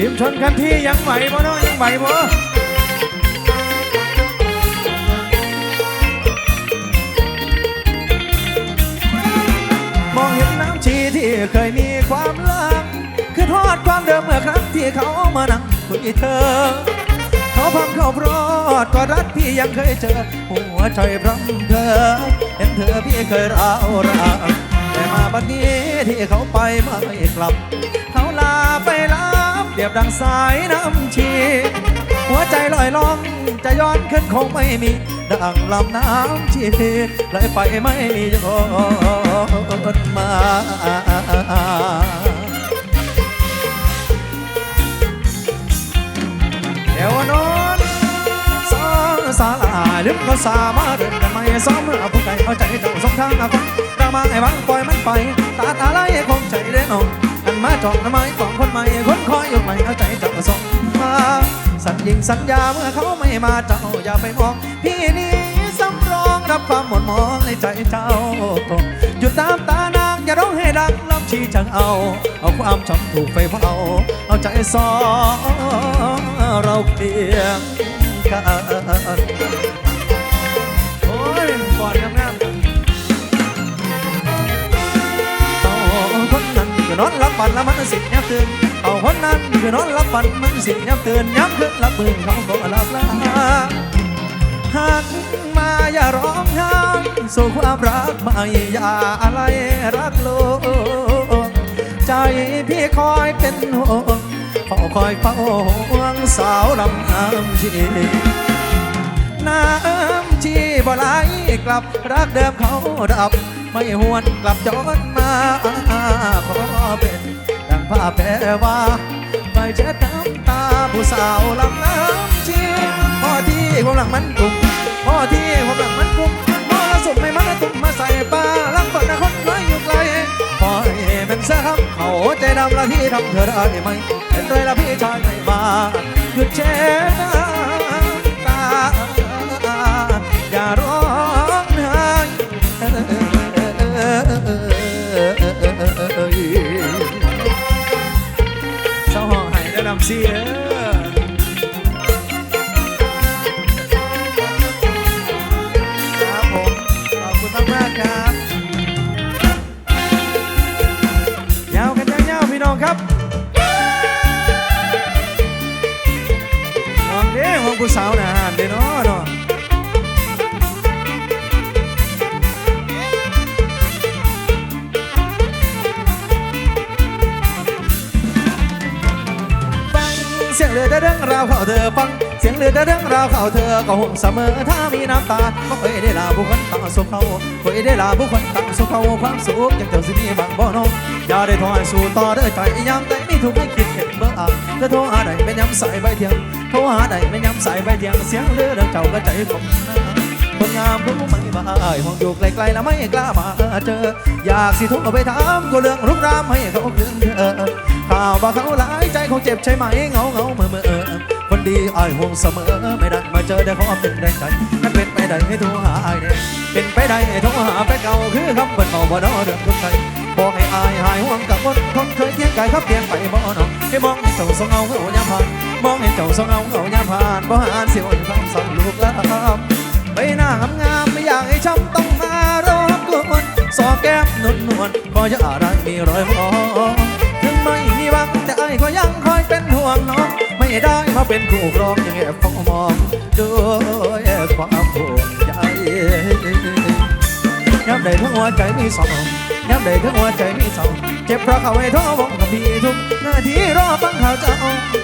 ทีมชนกันที่ยังไหวบ่เนาะยังไหวบ่มองเห็นน้ำชีที่เคยมีความลังคือทอดความเดิมเมื่อครั้งที่เขามานั่งคุยเธอ เขาพังเขาพรอดก็รักพี่ยังเคยเจอ หัวใจพร้ำเธอ เห็นเธอพี่เคยร้าวรานแต่มาบัดนี้ที่เขาไปไม่กลับ เขาลาไปรับเป รียบดังสายน้ำชี หัวใจลอยล่อง จะย้อนขึ้นคงไม่มี ดังลำน้ำชีไหลไปไม่ย้อนมาเดี๋ยวนอนสองสาลาลืมก็สามารถเดินกันไม่ซ้อมเอาผู้ใดเอาใจเจ้าสองทางเอาฟังเรามาไอ้บังปล่อยมันไป ตาตาไหลคงใจเด่นอง มาจองทำไมของคนใหม่คนคอยอยู่ใหม่เอาใจเจ้าส่งมาสัญญิงสัญญาเมื่อเขาไม่มาเจ้าอย่าไปมอง พี่นี่สำรองรับความหมดมองในใจเจ้าหยุดตามตานางอย่าร้องให้ดังลำชีจังเอา เอาความช้ำถูกไฟเผาเอาใจสองเราเคียงกันโอ้ยก่อนงามๆเอาคนนั้นคือนอนรับ ฝันแล้วมันสิยับตื่นเอาคนนั้นคือนอนรับฝันมันสิยับตื่นย้ำขึ้นรับมือเขาก็หลับลาหากมาอย่าร้องไห้สู่ความรักไม่อย่าอะไรรักโลกใจพี่คอยเป็นห่วงเฝ้าคอยเฝ้าห่วงสาวลำน้ำชีน้ำชีบ่ไหลกลับรักเดิมเขาดับ ไม่หวนกลับย้อนมาขอเป็นดังผ้าแปรว่าไม่เช็ดน้ำตาผู้สาวลำน้ำชีพอที่ความหลังมันกุ่มพอที่ความหลังมันกุ่มพอสุดไม่มันตุ่มมาใส่ปลาลังฝันนะคนน้อยอยู่ไกลพอให้เป็นเสื้อคำเขาใจดำละที่ทำเธอได้ไหมเป็นไรละพี่ชายไม่มาหยุดเช็ดน้ำ เสียครับผมขอบคุณมากๆครับยาวกันยาวๆพี่น้องครับน้องเด้มองผู้สาวนาหานเด้เนาะเนาะ เสียงเรือเรื่องราวเขาเธอฟัง เสียงเรือเรื่องราวเขาเธอก็ห่วงเสมอถ้ามีน้ำตาก็เคยได้ลาบุคคลต่างสุขเขาเคยได้ลาบุคคลต่างสุขเขาความสุขยังเจ้าสิมีบางบ่น้องอย่าได้ถอยสู่ต่อเด้อใจยามใดมีทุกข์ให้คิดเห็นเบิ่งอะจะโทรหาใดไม่ย้ำสายใบเทียงโทรหาใดไม่ย้ำสายใบเทียงเสียงเรือเรื่องเจ้าก็ใจผมคนงามรู้ไหมว่าอาห่วงอยู่ไกลๆแล้วไม่กล้ามาเจอ อยากสิทุกข์เอาไปถามก็เรื่องรุกรามให้เขาคืนเธอ ข่าวว่าเขาหลายใจคงเจ็บใช่ไหมเงาเงาเมื่อเมื่อคนดีอายห่วงเสมอ ไม่ได้มาเจอได้ขอเป็นแรงใจนั่นเป็นไปได้ให้โทรหาอายเนี่ยเป็นไปได้ให้โทรหาแฟนเก่าคือคำเป็นเมาบ่นอเรื่องคนไทยบอกให้อายหายห่วงกับคนคนเคยเคียงกายครับเพียงไปบ่นอให้มองเห็นเจ้าสงเงาเงายามผ่านมองเห็นเจ้าสงเงาเงายามผ่านบ่หานเสียวอยู่คำสั่งลูกแล้วใบหน้างามๆไม่อยากให้ช้ำต้องมารอบกวนสอแก้มนวลนวลๆก็จะอะไรมีรอยมอง หวังแต่ไอ้ก็ยังคอยเป็นห่วงน้อง ไม่ได้มาเป็นคู่ครองยังแอบเฝ้ามองด้วยความห่วงใยย้ำใดทั้งหัวใจมีสองย้ำใดทั้งหัวใจมีสองเจ็บเพราะเขาให้ท้อบอกกับพี่ทุกนาทีรอฟังข่าวเจ้า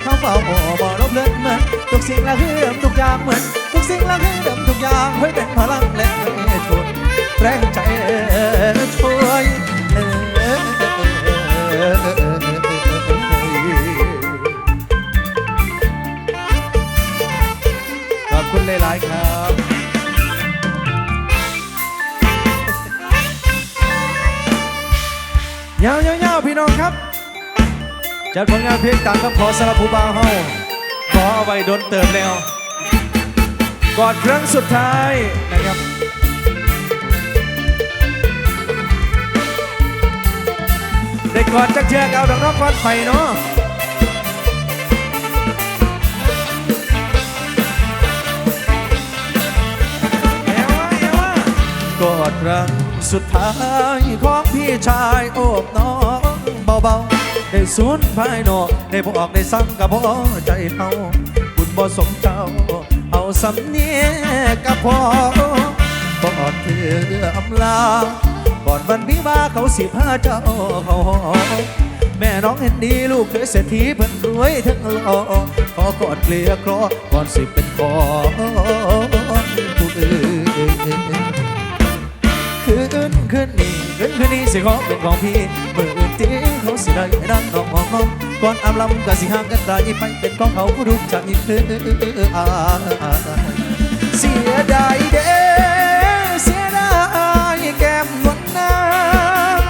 เขาเฝ้าบ่บ่ลบเลือนเหมือนทุกสิ่งละคือเดิมทุกอย่างเหมือน ทุกสิ่งละคือเดิมทุกอย่างไว้เป็นพลังและให้ทุนแรงใจช่วยข อบคุณหลายๆครับยาวพี่น้องครับ จัดผลงานเพลงต่ามคำขอสารบผู้บ่าเฮาขอเอาไว้ดนเติมแล้วกอดครั้งสุดท้ายนะครับได้กอดจักเชือกเอาดอกน้องกอดไฟเนาะ กอดรังสุดท้ายของพี่ชายโอบน้องเบาๆ ได้สูญภายนอกได้บอกได้ซ้ำกับพ่อใจเฮาบุญบ่สมเจ้า เอาสำเนียกกับพ่อกอดเธออำลาก่อนวันวิวาเขาสิพาเจ้าเขาหอแม่น้องเห็นดีลูกเคยเศรษฐีเพิ่นรวยทั้งหล่อขอกอดเกลียคลอก่อนสิเป็นขอผู้อื่น คืนนี้คืนคืนนี้สิขอเป็นของพี่เมื่ออื่นที่เขาสิได้ดังน้องมองน้องก่อนอำลำก็สิห่างกันได้ไปเป็นของเขาผู้รู้จักอีกคืออาเสียดายเด้เสียดายแก้มนวลนาง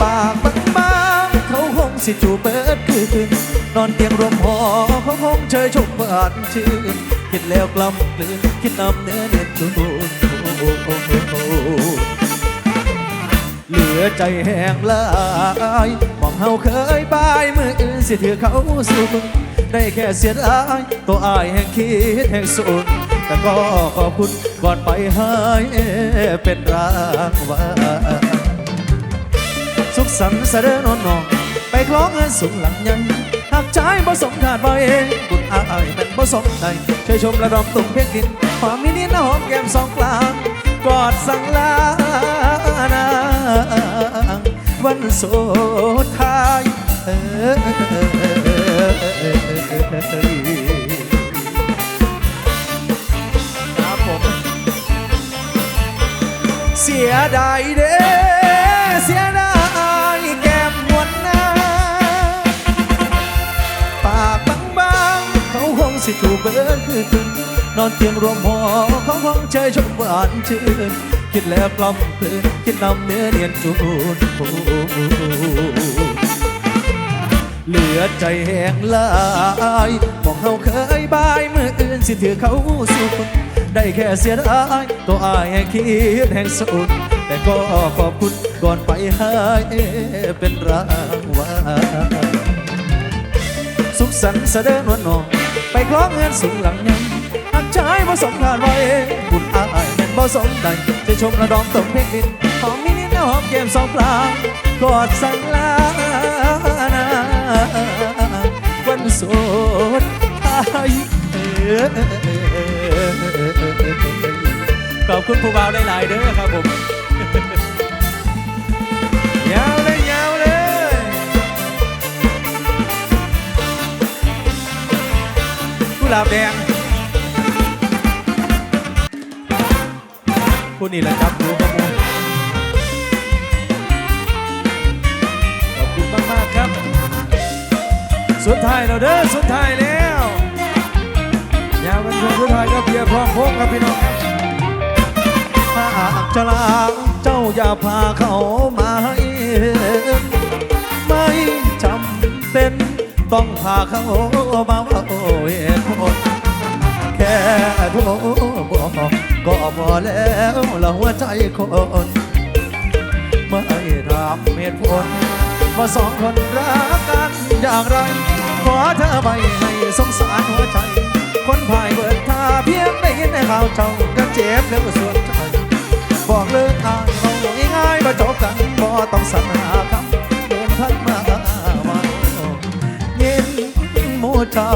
ปากบางๆเขาคงสิจูเบิดคืนนอนเตียงรวมหอเขาคงเชยชมบานชื่นคิดแล้วกลำกลืนคิดนำเนื้อเน็ดจู เหลือใจแห้งลายมองเฮาเคยบายมืออื่นสิถือเขาสูงได้แค่เสียดายตัวอายแห่งคิดแห่งสูงแต่ก็ขอบคุณก่อนไปให้เป็นรางวัลสุขสันต์เสด็จนอนนองไปคล้องเงินสูงหลังยังหากใจบ่สมขาดบ่เองบุญอายเป็นบ่สมใดช่วยชมระดมตุ่มเพียงดิน หอมนินินหอมแก้มสองกลางกอดสั่งลานางวันสุดท้ายเออเสียดายเด้เสียดายแก้มนวลนาปากบางๆเขาคงสิถูกเบิดคือคืน นอนเตียงรวมหอเขาคงเชยชมหวานชื่นคิดแล้วกล่อมเพลินคิดนำเนื้อเนียนจูนเหลือใจแห้งลายมองเขาเคยบายเมื่ออื่นสิถือเขาสู่คนได้แค่เสียดายตัวอายแห่งคิดแห่งสุดแต่ก็ขอบคุณก่อนไปให้เป็นรางวัลสุขสันต์เสด็จวันนองไปคล้องเงินสูงหลังยัง หักใจบ่สมงานไว้บุญอายเป็นบ่สมใดจะชมระดองตกเพลงดินหอมมินิดนหอมแก้มสองปลางกอดสังลานาวันสุดท้ายเออขอบคุณผู้บ่าวหลายๆเด้อครับผมยาวเลยยาวเลยกุหลาบแดง ผู้นี่แหละครับรู้ข้อมูลขอบคุณมาก ๆ ครับ สุดท้ายแล้วเด้อสุดท้ายแล้วยาวกันชมสุดท้ายก็เพียรพร้อมพงครับพี่น้องครับหากจะลาเจ้าอย่าพาเขามาเห็นไม่จำเป็นต้องพาเขามาว่าโอ้ยเหตุผลแค่โทรบอก ก็พอแล้วละหัวใจคนไม่ถามเหตุผลว่าสองคนรักกันอย่างไร ขอเธอไปให้สงสารหัวใจ คนภายเบิดท่าเพียงได้ยินในข่าวเจ้าก็เจ็บแล้วก็สวนใจบอกเลิกอายเขาง่ายๆมาจบกันบ่ต้องสรรหาคำเดินพันมาวันเย็นหมู่เจ้า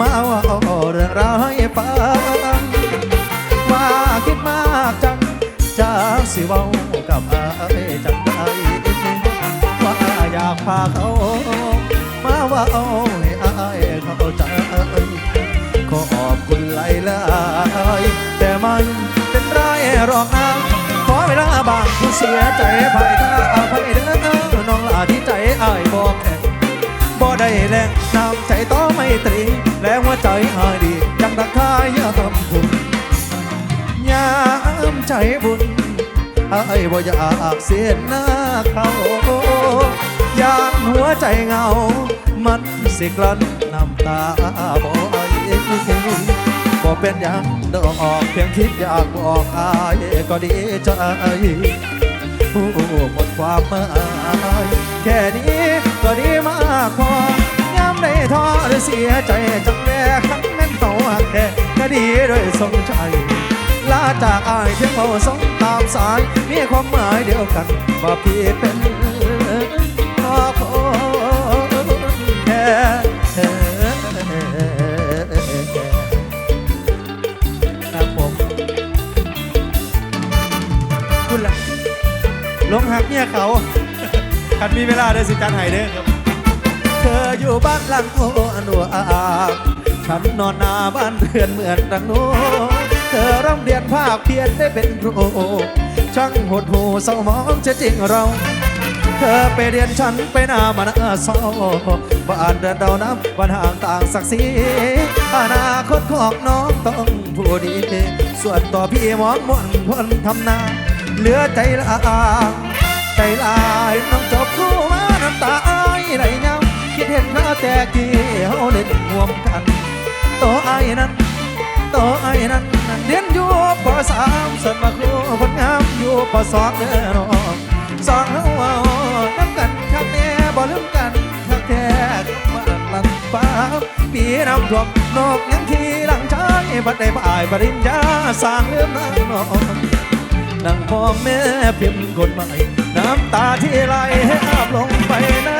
มาว่าเรื่องราวให้ฟัง เว้ากับอายจังไดว่าอยากพาเขามาว่าเอาให้อายเข้าใจขอบคุณหลายลายแต่มันเป็นไรหรอกนะขอเวลาบางผู้เสียใจภัยถ้าอภัยเด้อน้องลาที่ใจอายบอกแข็งบ่ได้แรงน้ำใจต่อไม่ตรีและหัวใจอายดีจังรักทายยามบุญยามใจบุญ อายบ่อยากเสียหน้าเขาอยากหัวใจเงา มันสิกลั้นน้ำตาบ่ไหวก็เป็นอย่างดอกเพียงคิดอยากบอกอายก็ดีใจผู้หมดความหมายแค่นี้ก็ดีมากพอยามได้ท้อหรือเสียใจจังแรกครั้งนั้นเขาหักแค่ก็ดีด้วยสมใจ ลาจากอายเพียงเบาสองตามสายมีความหมายเดียวกันว่าพี่เป็นขอคุณแค่ครับผมคุณล่ะลงหักเนี่ยเขาคันมีเวลาเด้สิจันไห้เด้อครับ เธออยู่บ้านหลังโออันวอาฉันนอนหน้าบ้านเรือนเหมือนดังโน้น เธอร่ำเรียนภาคเพียรได้เป็นครูช่างหดหูเศร้ามองจะจริงเรา เธอไปเรียนฉันไปหน้ามันเออเศร้าบ้านเดินเดาน้ำวันห่างต่างศักดิ์ศรีอนาคตของน้องต้องผู้ดี ส่วนตัวพี่มองมนคนทำนา เหลือใจลางใจลายน้องจบคู่มาน้ำตาอายไหลเงาคิดเห็นหน้าแต่กี้เฮาเล่นห่วมกันโตไอ้ายนั้น โตไอ้นั้นเรียนอยู่ปสามส่วนมาครูคนงามอยู่ปสองเด้อน้องสองเฮาเอาน้ำกันคักแน่บ่ลืมกันคักแท้คำว่าลันฟ้าปีน้ำท่วมนกยังขี่หลังชายบัดได้บ่ายปริญญาสร้างเรื่องนั้นน้องนั่งมอแม่พิมพ์กฎหมายน้ำตาที่ไหลให้อาบลงไปนะ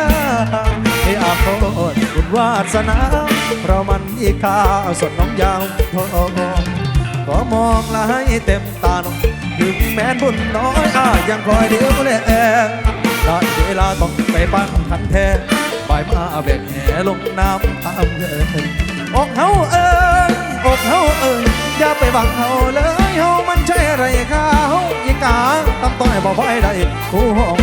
ให้ อาบโทษบุญวาสนา เพราะมันอีกข้าสดน้องยาวทองก็มองละให้เต็มตาน้องถึงแม้นบุญน้อยอายังคอยเดียวแลได้เวลาต้องไปปั้นขันแทนไปมาแบกแหลงน้ำตามเงินอกเฮาเอิญอกเฮาเอิญอย่าไปบังเฮาเลยเฮามันใช่ไรข้าวยิงกาตำต้อยบ่พ่อยได้คู่ห้อง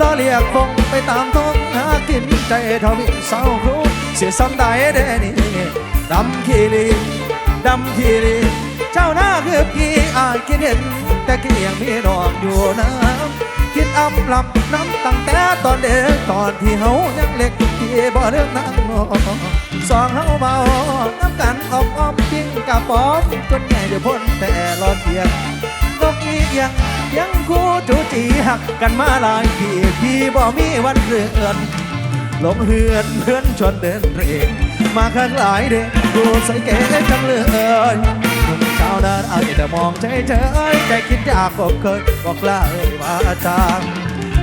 ล้อเรียกคงไปตามท้องหากินใจทวิเศร้าครูเสียซ้ำได้แด้นี่ดำขีรีดำขีรีเจ้าหน้าคือพี่อายคิดเห็น แต่กี้ยังมีดอกอยู่น้ำ อำลำน้ำตั้งแต่ตอนเด็กตอนที่เฮายังเล็กที่บ่เรื่องนั่งนอสองเฮาเบาน้ำกันออมออมปิ้งกับปอมจนใหญ่เดี๋ยวพ้นแต่รอเทียงนกอีกยังยังคู่จูจีหักกันมาหลายปีพี่บ่มีวันเรือนลงเฮือนเพื่อนชวนเดินเรงมาข้างหลายเด็กดูใส่เก๋จังเลย หนุ่มชานเอาแต่มองใจเธอใจคิดอยากบอกเคยบอกลาเอ่ยว่าจาง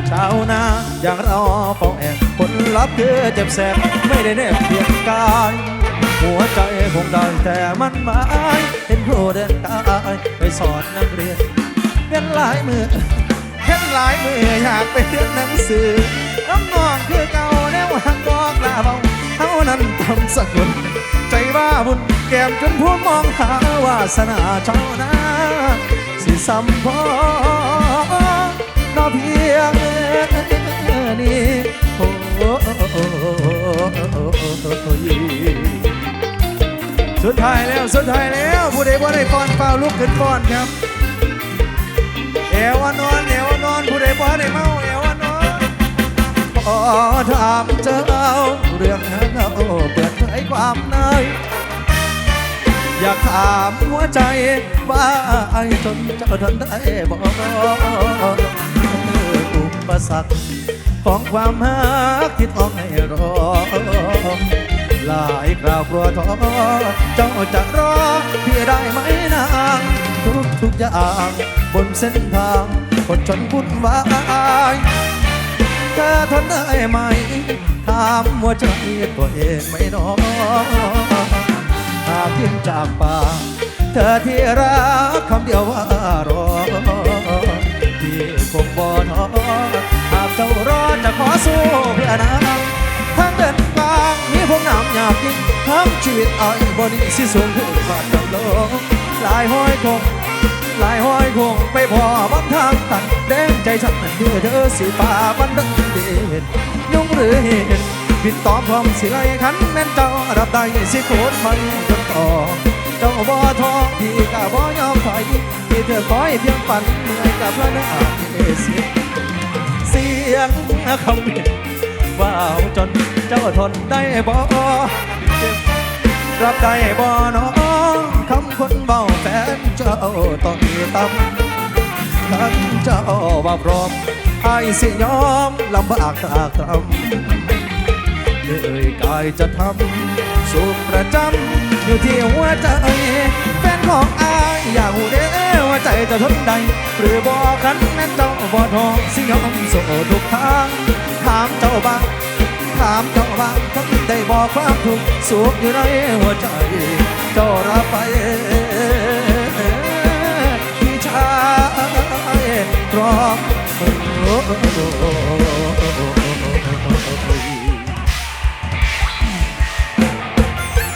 ชาวนาอย่างเราเฝ้าแอบผลลัพธ์คือเจ็บแสบไม่ได้แนบเพียงกายหัวใจคงได้แต่มันหมายเห็นครูเดินตายไปสอนนักเรียนเรียนหลายมือเห็นหลายมืออยากไปเรียนหนังสือน้ำนองคือเก่าแนวหักบอกลาเบา เท่านั้นทำสักคนใจบ้าบุญแก้มจนพวกมองหาวาสนาเจ้านาสิสัมพอนอเพียงนี้โอ้สุดท้ายแล้วสุดท้ายแล้วผู้ใดบ่ได้ฟ้อนเฝ้าลุกขึ้นฟ้อนครับเอวอนอนเอวอนอนผู้ใดบ่ได้เมาเอว ขอถามเจ้าเรื่องเงาเปิดเผยความในอยากถามหัวใจว่าไอ้จนเจ้าทนได้บอกอุปสรรคของความหักที่ต้องให้รอ หลายคราวกลัวท้อเจ้าจะรอพี่ได้ไหมนางทุกทุกอย่างบนเส้นทางคนจนวุ่นวาย เธอทนได้ไหม ถามหัวใจตัวเองไม่น้อหากยิ้มจากปากเธอที่รักคำเดียวว่ารอที่คงบ่ท้อหากเจ้ารอจะขอสู้เพื่อนางทางเดินกลางมีพวกน้ำหยาบกินทั้งชีวิตอ้อยบนสิสูงขึ้นบาดดำลกหลายห้อยคง หลายห้อยคงไปพอบางทางตันแดงใจฉันนั่นคือเธอสีฟ้าบันดันเด่นยุ่งหรือเห็นผิดต่อความสิไรขันแม่นเจ้ารับได้สิโคตรมันจนต่อเจ้าบ่ท้อพี่ก็บ่ยอมถอยที่เธอคอยเพียงฝันเมื่อยกับพระนางเสียงเสียงคำเรียว่าวจนเจ้าทนได้บ่ รับได้บ่น้องคำคนเบาแฟนเจ้าต้องมีตำท่านเจ้าว่าพร้อมไอ้สิยอมลำบากตากตำเลยกายจะทำสูตรประจำอยู่ที่หัวใจแฟนของอายอยากหูเด้อว่าใจจะทนใดหรือบอกคันแม่นเจ้าบ่ทองสิยอมโสทุกทาง ถามเจ้าบ้างถามเจ้าบ้างทั้ง บอกความทุกข์สุขอยู่ในหัวใจเจ้ารับไปพี่ชายพร้อม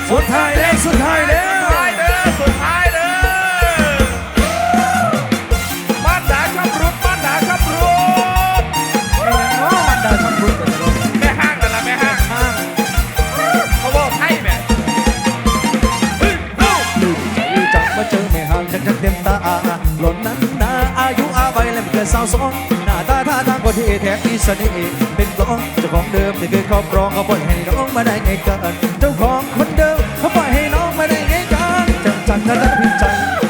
สุดท้ายแล้วสุดท้ายแล้ว สาวสองหน้าตาท่าทางก็ที่แท้ที่เสน่ห์เป็นกลองเจ้าของเดิมที่เคยครอบครองเขาปล่อยให้น้องมาได้ไงกันเจ้าของคนเดิมเขาปล่อยให้น้องมาได้ไงกันจังจังท่าทางพิมพ์ใจ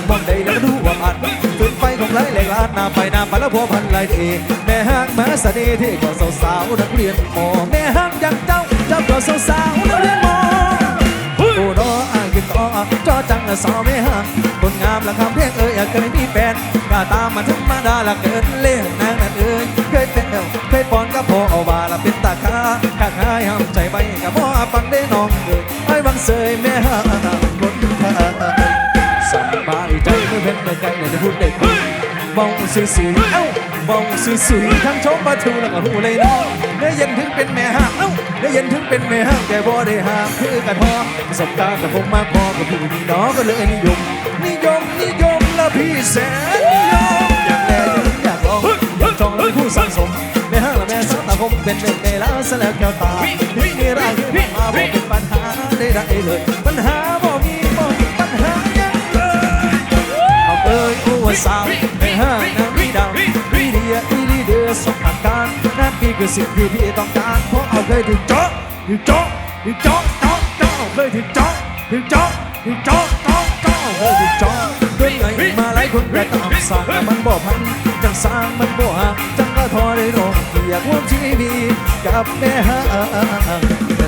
มองใดแล้วก็ดูว่ามันฝืนไฟของไรเหลกลาดหน้าไปหน้าไปแล้วพัวพันไรทีแม่ห้างแม่เสน่ห์ที่ก็สาวๆนักเรียนมอแม่ห้างอย่างเจ้าเจ้าก็สาวๆนักเรียน จอจังละสาวไม่ห่างคนงามละคำเพียงเอ่ยอยากเคยมีแฟนกาตามมาธรรมดาละเกิดเล่นนางนั่นเอ่ยเคยเป็นเอวเคยปอนกับพ่อเอาบาละเป็นตาคาข้างหายห้ามใจไปกับพ่อฟังได้น้องเอ่ยไอ้บังเสยแม่ห่างคนพาสบายใจเมื่อเพ็นเมื่อไกลเลยจะพูดได้คุยมองสื่อสื่อเอ้ามองสื่อสื่อทั้งชมประตูแล้วก็หูเลยน้อง เนื้อเย็นถึงเป็นแม่ห้างเอ้าเนื้อเย็นถึงเป็นแม่ห้างแต่บ่ได้ห้ามคือกันพอประสบการณ์แต่ผมมากพอกับพี่นี่น้องก็เลยนิยม นิยมนิยมและพี่แสนนิยมอยากแลอยากอยากลองอยากจองและเป็นผู้สังสมแม่ห้างและแม่สาวตาคมเป็นหนึ่งในล้านสแล้วแก้วตาที่มีร่างที่มาบอกเป็นปัญหาได้ได้เลยปัญหาบ่มีบ่มีปัญหายังเลยเอาเอ้ยกูว่าสาวในห้าง อสมผัสการนั่นพี่คือสิ่งที่พี่ต้องการเพราะเอาเคยถึงจ๊อกถึงจ๊อกถึงจ๊อกจ๊อกจ๊อกเคยถึงจ๊อกถึงจ๊อกถึงจ๊อกจ๊อกจ๊อกเคยถึงจ๊อกด้วยไงมาหลายคนแต่ตามสั่งมันบ่พันจังสร้างมันบ่ห่าจังก็ทอได้รองอยากร่วามชีวิตกับแม่ฮะ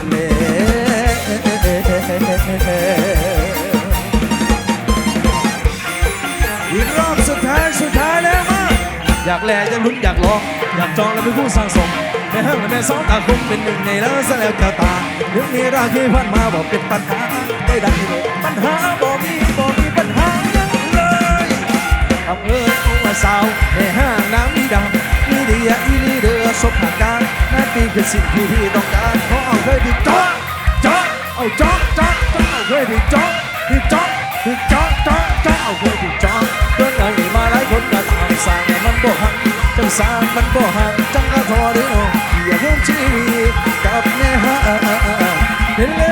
แลอยากลุ้นอยากลองอยากจองและเป็นผู้สร้างสมแม่ห้างและแม่สองตาคงเป็นหนึ่งในแล้วซะแล้วแก้วตาเรื่องนี้ราคีพันมาบอกเป็นปัญหาได้ดังปัญหาบ่มีบ่มีปัญหายังเลยทำเอ้ยเอาว่าสาวแม่ห้างน้ำมีดำมีดีอะอีลีเดือสบหาการนั่นปีคือสิ่งที่พี่ต้องการเพราะเอาเคยถึงเจาะเจาะเอาจาะเจาะเจาเอาเคยถึงเจาะถึงเจาะถึงเจาะเจาะเจาเอาเคยถึ ก็ตางมันบ่หันจังสร้างมันบ่ห่างจังกะทอเดียวอย่าเพิ่มชีวิตกับแม่ฮะเด้อ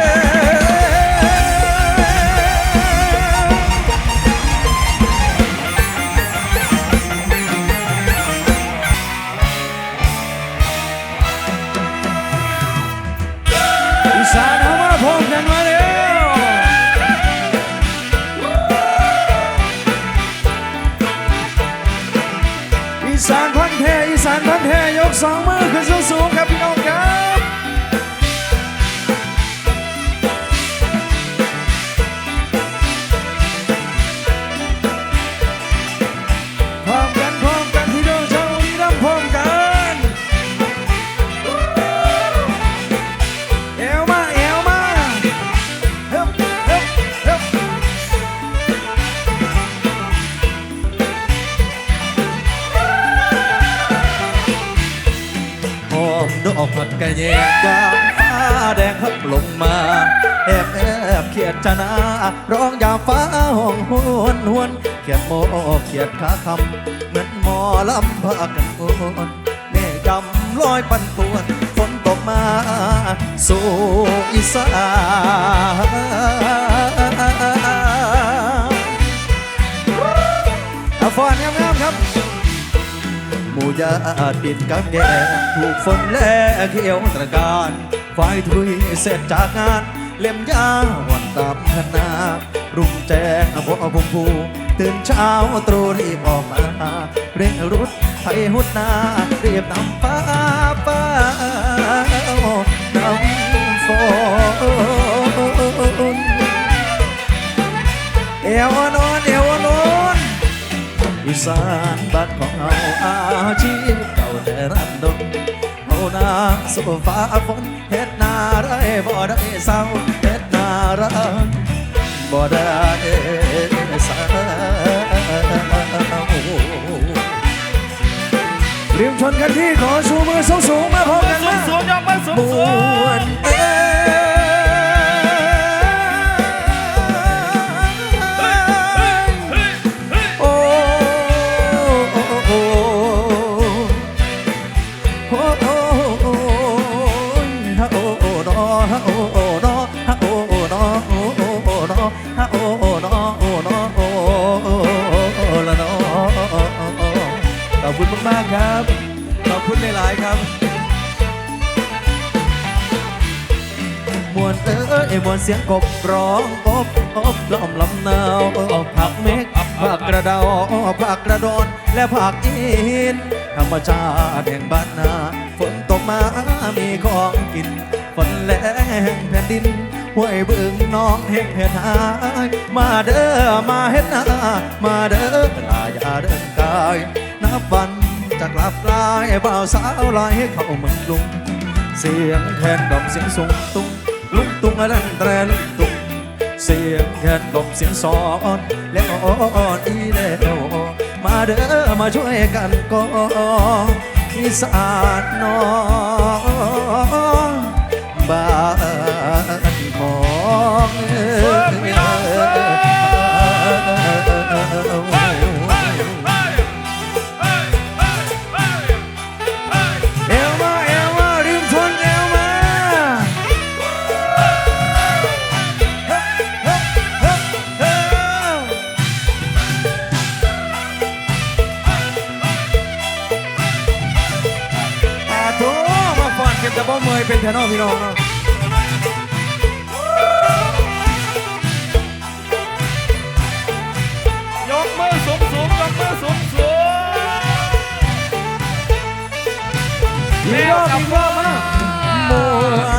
อบเขียดชนะร้องยาฟ้าห้องหวนหวนเขียดโมเขียดขาคำเหมือนหมอลำพากันโอนแม่จำลอยปันปวนฝนตกมาสู่อีสานอาฟอนงามๆครับหมู่ญาติดินกับแกถูกฝนแลเขียวตระการฝ่ายทุยเสร็จจากงาน เล่มยาววันตามนา รุ่งแจ้งอบอภูภูตื่นเช้าตรูรีบออกมาเร่งรุดไทยหุดนาเรียบนำฟ้าฟ้านำฝนเอวนอนเอวนอนอีสานบ้านของเราอาชีพเก่าแต่รันดงเอานาสู่ฟ้าฝนเฮ็ด ไรบ่ได้เศร้าเฮ็ดนาไรบ่ได้เศร้าริมชนกันที่ขอชูมือสูงสูงๆมาพร้อมมือกันสูนะงสูงยกมือสูงมสูงวนเอ้ สียงกบร้องอบอบล้อมลำนาวผักเมฆผักกระดาผักกระโดนและผักอินธรรมชาติแห่งบ้านนาฝนตกมามีของกินฝนแรงแผ่นดินห้วยบึงน้องแห่งเฮ็ดหายมาเด้อมาเฮ็ดนามาเด้อลาอย่าเดินกายนับวันจะกลับกลายบ่าวสาวลอยให้เข้าเมืองกรุงเสียงแคนดอกเสียงสูงตุ้ง ลุงตุ้งอะไรแตรลุงตุ้งเสียงแคนลมเสียงสอนแล้วอ่อนอีแล้วมาเด้อมาช่วยกันก็อีสานนอง ก็บแต่บ่เมยเป็นแทนอพี่น้องเนาะยกมือสูงสูงยกมือสูงสูงอีกรอบอีกรอบมามวนเ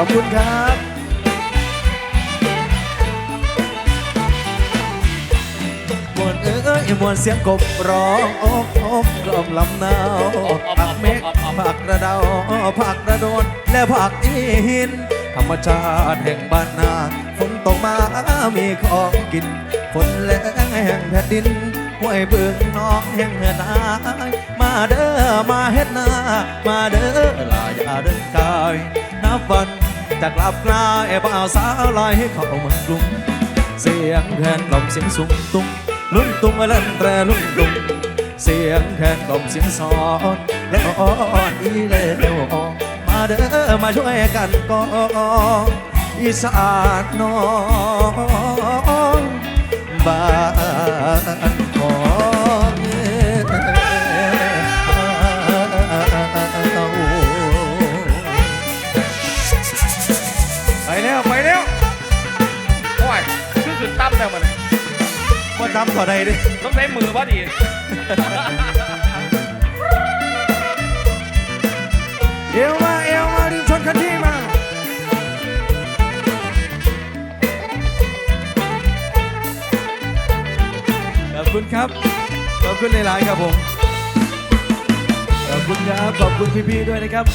อบคุณครับมวนเอ้ยมวนเสียงกบร้องโอ้โอ้กล่อมลำนาวผักเมฆผักกระเดาผักกระโดน และผักอีหิน ธรรมชาติแห่งบ้านนาฝนตกมามีของกินฝนแรงแห่งแผ่นดินห้วยบึงน้องแห่งเหือนนามาเด้อมาเฮ็ดนา มาเด้อลาอย่าเดินกายนับวัน จะกลับกลายบ่าวสาวลอยให้เข้าเมืองกรุง เสียงแคนกล่อมเสียงสูงตุ้งลุ้งตุ้งเล่นแตรลุงตุ้งเสียงแคนกล่อมเสียงสอนและอ่อนอีเลวมาเด้อมาช่วยกันก่อนอีสานน้องบ้าน แล้วมันว่าดำต่อใดดิต้องใช้มือพอดีเอวมาเอวมาริมชนกันที่มาขอบคุณครับขอบคุณหลายๆครับผมขอบคุณครับขอบคุณพี่ๆด้วยนะครับ